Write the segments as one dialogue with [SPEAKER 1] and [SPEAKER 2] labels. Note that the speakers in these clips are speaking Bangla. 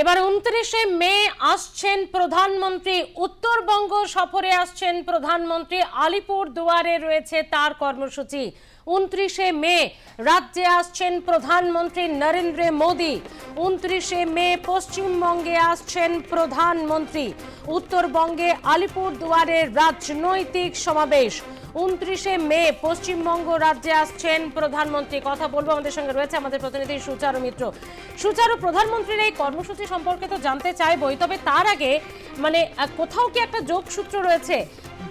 [SPEAKER 1] এবার উনত্রিশে মে আসছেন প্রধানমন্ত্রী। উত্তরবঙ্গ সফরে আসছেন প্রধানমন্ত্রী। আলিপুর দুয়ারে রয়েছে তার কর্মসূচি। উনত্রিশে মে রাজ্যে আসছেন প্রধানমন্ত্রী নরেন্দ্র মোদী। উনত্রিশে মে পশ্চিমবঙ্গে আসছেন প্রধানমন্ত্রী। উত্তরবঙ্গে আলিপুর দুয়ারে রাজনৈতিক সমাবেশ। উনত্রিশে মে পশ্চিমবঙ্গ রাজ্যে আসছেন প্রধানমন্ত্রী। কথা বলব আমাদের সঙ্গে রয়েছে আমাদের প্রতিনিধি সুচারু মিত্র। সুচারু, প্রধানমন্ত্রীর এই কর্মসূচি সম্পর্কে তো জানতে চাইবই, তবে তার আগে মানে কোথাও কি একটা যোগসূত্র রয়েছে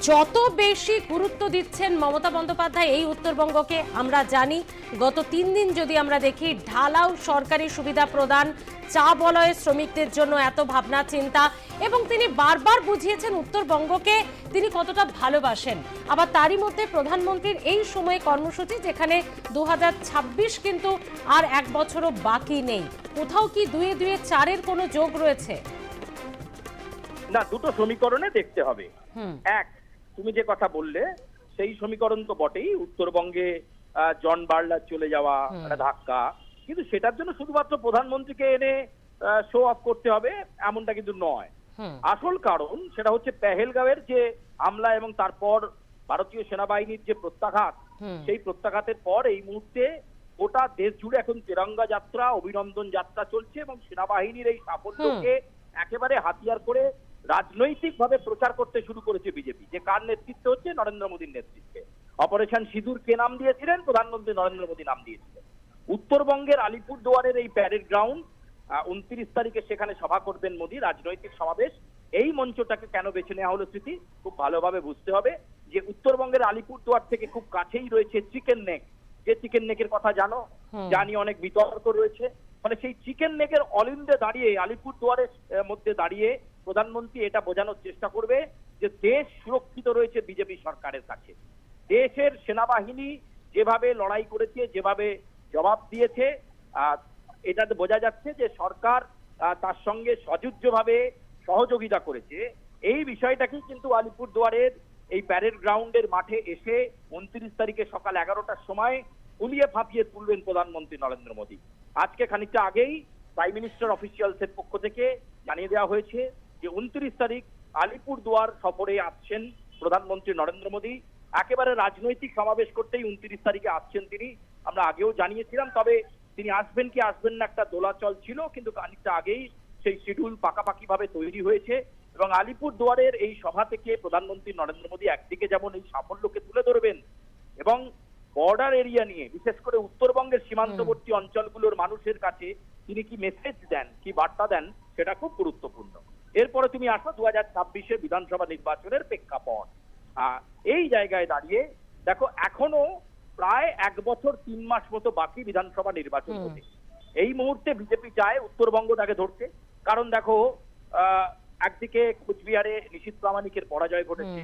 [SPEAKER 1] যত বেশি গুরুত্ব দিচ্ছেন মমতা বন্দ্যোপাধ্যায় এই উত্তরবঙ্গকে আমরা জানি। গত তিন দিন যদি আমরা দেখি ঢালাও সরকারি সুবিধা প্রদান চা বলয়ে শ্রমিকদের জন্য এত ভাবনা চিন্তা এবং তিনি বারবার বুঝিয়েছেন উত্তরবঙ্গকে তিনি কতটা ভালোবাসেন। আবার তারই মধ্যে প্রধানমন্ত্রীর এই সময়ে কর্মসূচি যেখানে দু হাজার ছাব্বিশ কিন্তু আর এক বছরও বাকি নেই। কোথাও কি দুয়ে দুয়ে চারের কোনো যোগ রয়েছে?
[SPEAKER 2] না দুটো সমীকরণে দেখতে হবে। এক তুমি যে কথা বললে সেই সমীকরণ তো বটেই। উত্তরবঙ্গে জন বার্লার চলে যাওয়া একটা ধাক্কা। কিন্তু সেটার জন্য শুধুমাত্র প্রধানমন্ত্রীকে এনে শো অফ করতে হবে এমনটা কিন্তু নয়। আসল কারণ সেটা হচ্ছে পেহেলগাঁওয়ের যে হামলা এবং তারপর ভারতীয় সেনাবাহিনীর যে প্রত্যাঘাত সেই প্রত্যাঘাতের পর এই মুহূর্তে গোটা দেশ জুড়ে এখন তেরঙ্গা যাত্রা অভিনন্দন যাত্রা চলছে এবং সেনাবাহিনীর এই সাফল্যকে একেবারে হাতিয়ার করে রাজনৈতিকভাবে প্রচার করতে শুরু করেছে বিজেপি। যে কার নেতৃত্বে হচ্ছে? নরেন্দ্র মোদীর নেতৃত্বে। অপারেশন সিঁদুর কে নাম দিয়েছিলেন? প্রধানমন্ত্রী নরেন্দ্র মোদী নাম দিয়েছিলেন। উত্তরবঙ্গের আলিপুর দুয়ারের এই প্যারেড গ্রাউন্ড উনত্রিশ তারিখে সেখানে সভা করবেন মোদী। রাজনৈতিক সমাবেশ। এই মঞ্চটাকে কেন বেছে নেওয়া হলো স্মৃতি? খুব ভালোভাবে বুঝতে হবে যে উত্তরবঙ্গের আলিপুর দুয়ার থেকে খুব কাছেই রয়েছে চিকেন নেক। যে চিকেন নেকের কথা জানো। জানি অনেক বিতর্ক রয়েছে। ফলে সেই চিকেন নেকের অলিন্দে দাঁড়িয়ে আলিপুর দুয়ারের মধ্যে দাঁড়িয়ে প্রধানমন্ত্রী এটা বোঝানোর চেষ্টা করবে যে দেশ সুরক্ষিত রয়েছে বিজেপি সরকারের কাছে। দেশের সেনাবাহিনী যেভাবে লড়াই করেছে, যেভাবে জবাব দিয়েছে এটাতে বোঝা যাচ্ছে যে সরকার তার সঙ্গে সযুজ্যভাবে সহযোগিতা করেছে। এই বিষয়টাকেই কিন্তু আলিপুর দুয়ারের এই প্যারেড গ্রাউন্ডের মাঠে এসে উনত্রিশ তারিখে সকাল এগারোটার সময় ফুলিয়ে ফাঁপিয়ে তুলবেন প্রধানমন্ত্রী নরেন্দ্র মোদী। আজকে খানিকটা আগেই প্রাইম মিনিস্টার অফিসিয়ালসের পক্ষ থেকে জানিয়ে দেওয়া হয়েছে যে উনত্রিশ তারিখ আলিপুর দুয়ার সফরে আসছেন প্রধানমন্ত্রী নরেন্দ্র মোদী। একেবারে রাজনৈতিক সমাবেশ করতেই উনত্রিশ তারিখে আসছেন তিনি। আমরা আগেও জানিয়েছিলাম তবে তিনি আসবেন কি আসবেন না একটা দোলাচল ছিল কিন্তু খানিকটা আগেই সেই শিডিউল পাকাপাকি ভাবে তৈরি হয়েছে এবং আলিপুর দুয়ারের এই সভা থেকে প্রধানমন্ত্রী নরেন্দ্র মোদী একদিকে যেমন এই সাফল্যকে তুলে ধরবেন এবং বর্ডার এরিয়া নিয়ে বিশেষ করে উত্তরবঙ্গের সীমান্তবর্তী অঞ্চলগুলোর মানুষের কাছে তিনি কি মেসেজ দেন কি বার্তা দেন সেটা খুব গুরুত্বপূর্ণ। এরপরে তুমি আসো দু হাজার ছাব্বিশে বিধানসভা নির্বাচনের প্রেক্ষাপট। আহ, এই জায়গায় দাঁড়িয়ে দেখো এখনও প্রায় এক বছর তিন মাস মতো বাকি বিধানসভা নির্বাচন। হতে এই মুহূর্তে বিজেপি চায় উত্তরবঙ্গটাকে ধরতে। কারণ দেখো আহ, একদিকে কুচবিহারে নিশীত প্রামাণিকের পরাজয় ঘটেছে।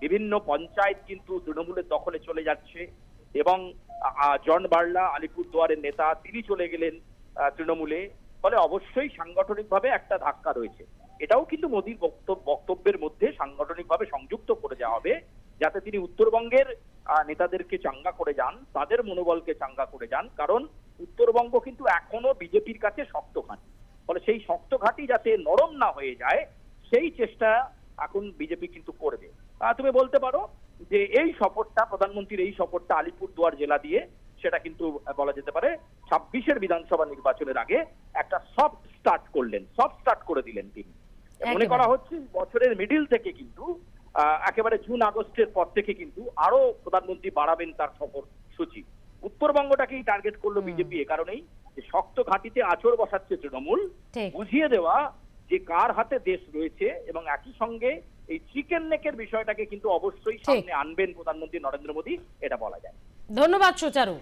[SPEAKER 2] বিভিন্ন পঞ্চায়েত কিন্তু তৃণমূলের দখলে চলে যাচ্ছে এবং জন বার্লা আলিপুর দুয়ারের নেতা তিনি চলে গেলেন তৃণমূলে। ফলে অবশ্যই সাংগঠনিকভাবে একটা ধাক্কা রয়েছে। এটাও কিন্তু মোদীর বক্তব্য বক্তব্যের মধ্যে সাংগঠনিকভাবে সংযুক্ত করে দেওয়া হবে, যাতে তিনি উত্তরবঙ্গের নেতাদেরকে চাঙ্গা করে যান, তাদের মনোবলকে চাঙ্গা করে যান, কারণ উত্তরবঙ্গ কিন্তু এখনও বিজেপির কাছে শক্ত ঘাঁটি। ফলে সেই শক্ত ঘাঁটি যাতে নরম না হয়ে যায়, সেই চেষ্টা এখন বিজেপি কিন্তু করবে। তুমি বলতে পারো যে এই সফরটা, প্রধানমন্ত্রীর এই সফরটা আলিপুরদুয়ার জেলা দিয়ে, সেটা কিন্তু বলা যেতে পারে ছাব্বিশের বিধানসভা নির্বাচনের আগে একটা সফট স্টার্ট করলেন, সফট স্টার্ট করে দিলেন তিনি। মনে করা হচ্ছে বছরের মিডিল থেকে কিন্তু একেবারে জুন আগস্টের পর থেকে কিন্তু আরও প্রধানমন্ত্রী বাড়াবেন তার সফর সূচি। উত্তরবঙ্গটাকেই টার্গেট করল বিজেপি এ কারণেই যে শক্ত ঘাঁটিতে আচর বসাচ্ছে তৃণমূল বুঝিয়ে দেওয়া যে কার হাতে দেশ রয়েছে এবং একই সঙ্গে এই চিকেন নেকের বিষয়টাকে কিন্তু অবশ্যই সামনে আনবেন প্রধানমন্ত্রী নরেন্দ্র মোদী এটা বলা যায়।
[SPEAKER 1] ধন্যবাদ সুচারু।